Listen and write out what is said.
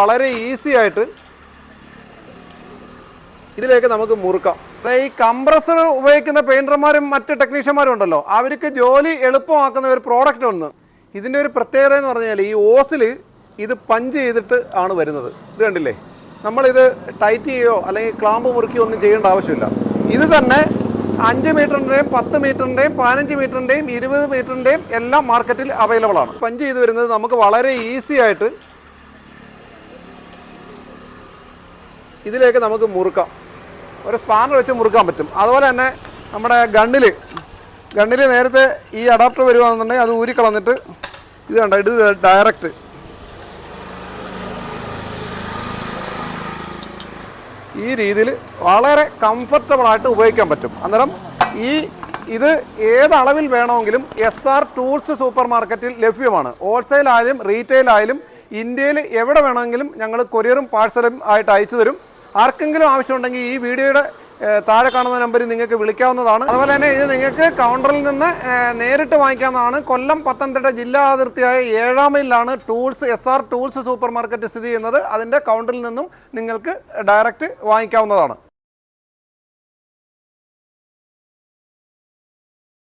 വളരെ ഈസി ആയിട്ട് ഇതിലേക്ക് നമുക്ക് മുറുക്കാം. ഈ കംപ്രസർ ഉപയോഗിക്കുന്ന പെയിന്റർമാരും മറ്റ് ടെക്നീഷ്യന്മാരും ഉണ്ടല്ലോ അവർക്ക് ജോലി എളുപ്പമാക്കുന്ന ഒരു പ്രോഡക്റ്റ് ഒന്ന്. ഇതിന്റെ ഒരു പ്രത്യേകത എന്ന് പറഞ്ഞാൽ ഈ ഓസിൽ ഇത് പഞ്ച് ചെയ്തിട്ട് ആണ് വരുന്നത്. ഇത് കണ്ടില്ലേ? നമ്മളിത് ടൈറ്റ് ചെയ്യുകയോ അല്ലെങ്കിൽ ക്ലാമ്പ് മുറുക്കിയോ ഒന്നും ചെയ്യേണ്ട ആവശ്യമില്ല. ഇത് തന്നെ അഞ്ച് മീറ്ററിന്റെയും പത്ത് മീറ്ററിന്റെയും പതിനഞ്ച് മീറ്ററിന്റെയും ഇരുപത് മീറ്ററിന്റെയും എല്ലാം മാർക്കറ്റിൽ അവൈലബിൾ ആണ്. പഞ്ച് ചെയ്ത് വരുന്നത് നമുക്ക് വളരെ ഈസി ആയിട്ട് ഇതിലേക്ക് നമുക്ക് മുറുക്കാം. ഒരു സ്പാനർ വെച്ച് മുറുക്കാൻ പറ്റും. അതുപോലെ തന്നെ നമ്മുടെ ഗണ്ണിൽ ഗണ്ണിൽ നേരത്തെ ഈ അഡാപ്റ്റർ വരുവാണെന്നുണ്ടെങ്കിൽ അത് ഊരിക്കളഞ്ഞിട്ട് ഇത് കണ്ട? ഇത് ഡയറക്റ്റ് ഈ രീതിയിൽ വളരെ കംഫർട്ടബിളായിട്ട് ഉപയോഗിക്കാൻ പറ്റും. അന്നേരം ഈ ഇത് ഏത് അളവിൽ വേണമെങ്കിലും എസ് ആർ ടൂൾസ് സൂപ്പർ മാർക്കറ്റിൽ ലഭ്യമാണ് ഹോൾസെയിലായാലും റീറ്റെയിലായാലും ഇന്ത്യയിൽ എവിടെ വേണമെങ്കിലും ഞങ്ങൾ കൊറിയറും പാഴ്സലും ആയിട്ട് അയച്ചു തരും. ആർക്കെങ്കിലും ആവശ്യമുണ്ടെങ്കിൽ ഈ വീഡിയോയുടെ താഴെ കാണുന്ന നമ്പറിൽ നിങ്ങൾക്ക് വിളിക്കാവുന്നതാണ്. അതുപോലെ തന്നെ ഇത് നിങ്ങൾക്ക് കൗണ്ടറിൽ നിന്ന് നേരിട്ട് വാങ്ങിക്കാവുന്നതാണ്. കൊല്ലം പത്തനംതിട്ട ജില്ലാ അതിർത്തിയായ ഏഴാം മൈലിലാണ് tools S R tools super market സ്ഥിതി ചെയ്യുന്നത്. അതിന്റെ കൗണ്ടറിൽ നിന്നും നിങ്ങൾക്ക് ഡയറക്റ്റ് വാങ്ങിക്കാവുന്നതാണ്.